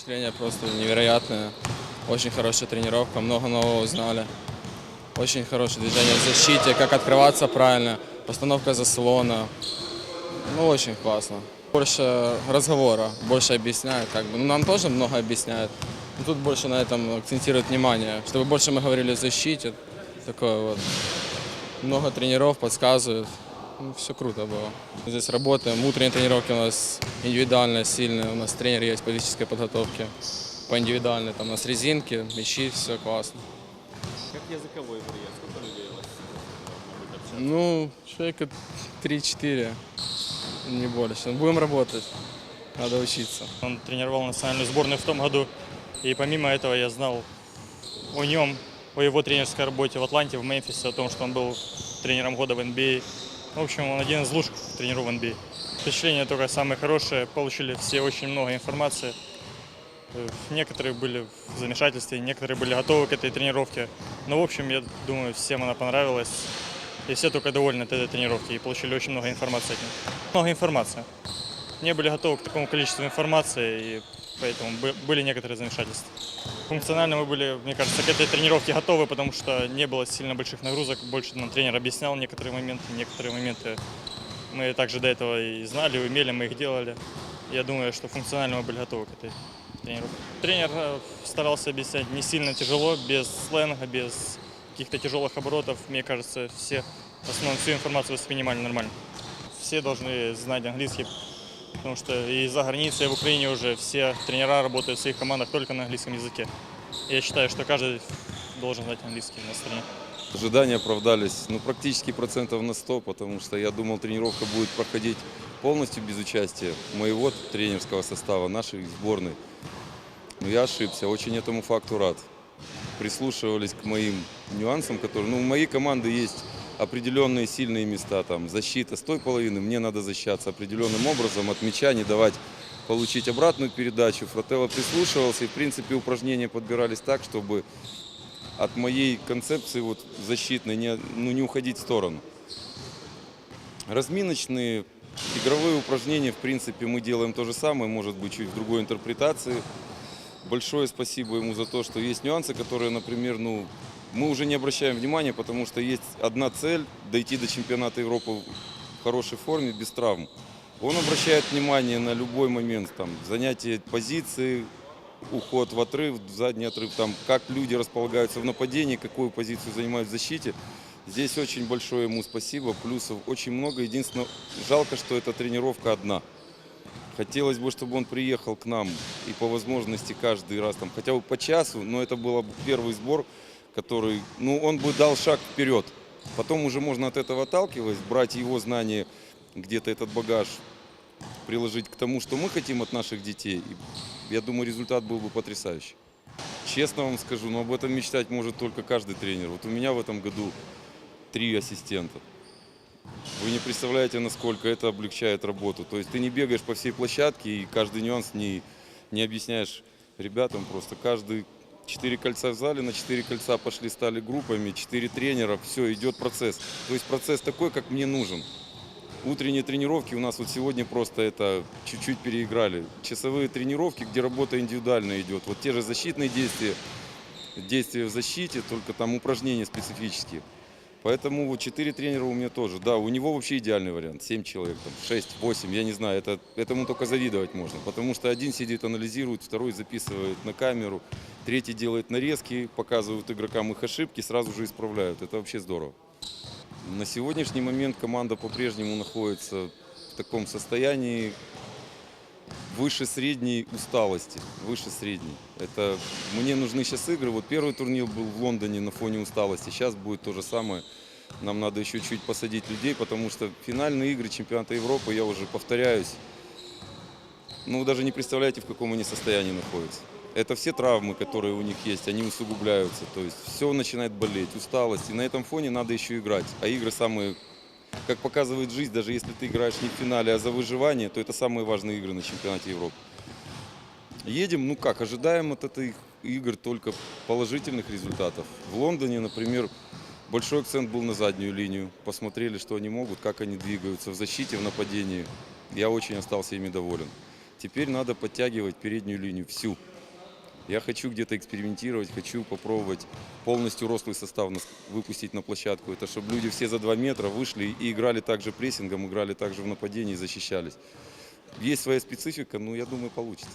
Впечатления просто невероятные. Очень хорошая тренировка, много нового узнали. Очень хорошее движение в защите, как открываться правильно, постановка заслона. Ну, очень классно. Больше разговора, больше объясняют. Как бы. Ну, нам тоже много объясняют. Но тут больше на этом акцентируют внимание, чтобы больше мы говорили о защите. Такое вот. Много тренеров подсказывают. Ну, все круто было. Здесь работаем. Утренние тренировки у нас индивидуально сильные. У нас тренер есть по физической подготовке. По индивидуальной. Там у нас резинки, мячи, все классно. Как языковой барьер? Сколько людей у вас? Ну, человека 3-4, не больше. Будем работать. Надо учиться. Он тренировал национальную сборную в том году. И помимо этого я знал о нем, о его тренерской работе в Атланте, в Мемфисе, о том, что он был тренером года в NBA. В общем, он один из лучших тренеров NBA. Впечатления только самые хорошие. Получили все очень много информации. Э, Некоторые были в замешательстве, некоторые были готовы к этой тренировке. Но, в общем, я думаю, всем она понравилась. И все только довольны от этой тренировки и получили очень много информации от них. Много информации. Не были готовы к такому количеству информации, и поэтому бы- были некоторые замешательства. Функционально мы были, мне кажется, к этой тренировке готовы, потому что не было сильно больших нагрузок. Больше нам тренер объяснял некоторые моменты, некоторые моменты мы также до этого и знали, умели, мы их делали. Я думаю, что функционально мы были готовы к этой тренировке. Тренер э, старался объяснять не сильно тяжело, без сленга, без каких-то тяжелых оборотов. Мне кажется, все в основном всю информацию воспринимали нормально. Все должны знать английский, потому что и за границей, и в Украине уже все тренера работают в своих командах только на английском языке. Я считаю, что каждый должен знать английский на стране. Ожидания оправдались ну, практически процентов на 100, потому что я думал, тренировка будет проходить полностью без участия моего тренерского состава, нашей сборной. Но я ошибся, очень этому факту рад. Прислушивались к моим нюансам, которые... Ну, у моей команды есть определенные сильные места, там, защита с той половины, мне надо защищаться определенным образом, от мяча не давать получить обратную передачу. Фрателло прислушивался, и, в принципе, упражнения подбирались так, чтобы от моей концепции вот защитной не, ну, не уходить в сторону. Разминочные, игровые упражнения, в принципе, мы делаем то же самое, может быть, чуть в другой интерпретации. Большое спасибо ему за то, что есть нюансы, которые, например, ну, мы уже не обращаем внимания, потому что есть одна цель – дойти до чемпионата Европы в хорошей форме, без травм. Он обращает внимание на любой момент, там, занятие позиции, уход в отрыв, в задний отрыв, там, как люди располагаются в нападении, какую позицию занимают в защите. Здесь очень большое ему спасибо, плюсов очень много. Единственное, жалко, что эта тренировка одна. Хотелось бы, чтобы он приехал к нам и по возможности каждый раз, там, хотя бы по часу, но это был бы первый сбор, который, ну, он бы дал шаг вперед. Потом уже можно от этого отталкиваясь, брать его знания, где-то этот багаж приложить к тому, что мы хотим от наших детей. И я думаю, результат был бы потрясающий. Честно вам скажу, но об этом мечтать может только каждый тренер. Вот у меня в этом году три ассистента. Вы не представляете, насколько это облегчает работу. То есть ты не бегаешь по всей площадке и каждый нюанс не, не объясняешь ребятам. Просто каждый четыре кольца в зале, на четыре кольца пошли, стали группами, четыре тренера, все, идет процесс. То есть процесс такой, как мне нужен. Утренние тренировки у нас вот сегодня просто это чуть-чуть переиграли. Часовые тренировки, где работа индивидуально идет. Вот те же защитные действия, действия в защите, только там упражнения специфические. Поэтому вот 4 тренера у меня тоже. Да, у него вообще идеальный вариант. 7 человек, там, 6, 8, я не знаю. Это, этому только завидовать можно. Потому что один сидит, анализирует, второй записывает на камеру, третий делает нарезки, показывают игрокам их ошибки, сразу же исправляют. Это вообще здорово. На сегодняшний момент команда по-прежнему находится в таком состоянии выше средней усталости. Выше средней. Это мне нужны сейчас игры. Вот первый турнир был в Лондоне на фоне усталости. Сейчас будет то же самое. Нам надо еще чуть посадить людей, потому что финальные игры чемпионата Европы, я уже повторяюсь, ну вы даже не представляете, в каком они состоянии находятся. Это все травмы, которые у них есть, они усугубляются. То есть все начинает болеть, усталость. И на этом фоне надо еще играть. А игры самые, как показывает жизнь, даже если ты играешь не в финале, а за выживание, то это самые важные игры на чемпионате Европы. Едем, ну как, ожидаем от этих игр только положительных результатов. В Лондоне, например, большой акцент был на заднюю линию. Посмотрели, что они могут, как они двигаются в защите, в нападении. Я очень остался ими доволен. Теперь надо подтягивать переднюю линию всю. Я хочу где-то экспериментировать, хочу попробовать полностью рослый состав выпустить на площадку. Это чтобы люди все за 2 метра вышли и играли также прессингом, играли также в нападении, защищались. Есть своя специфика, но я думаю, получится.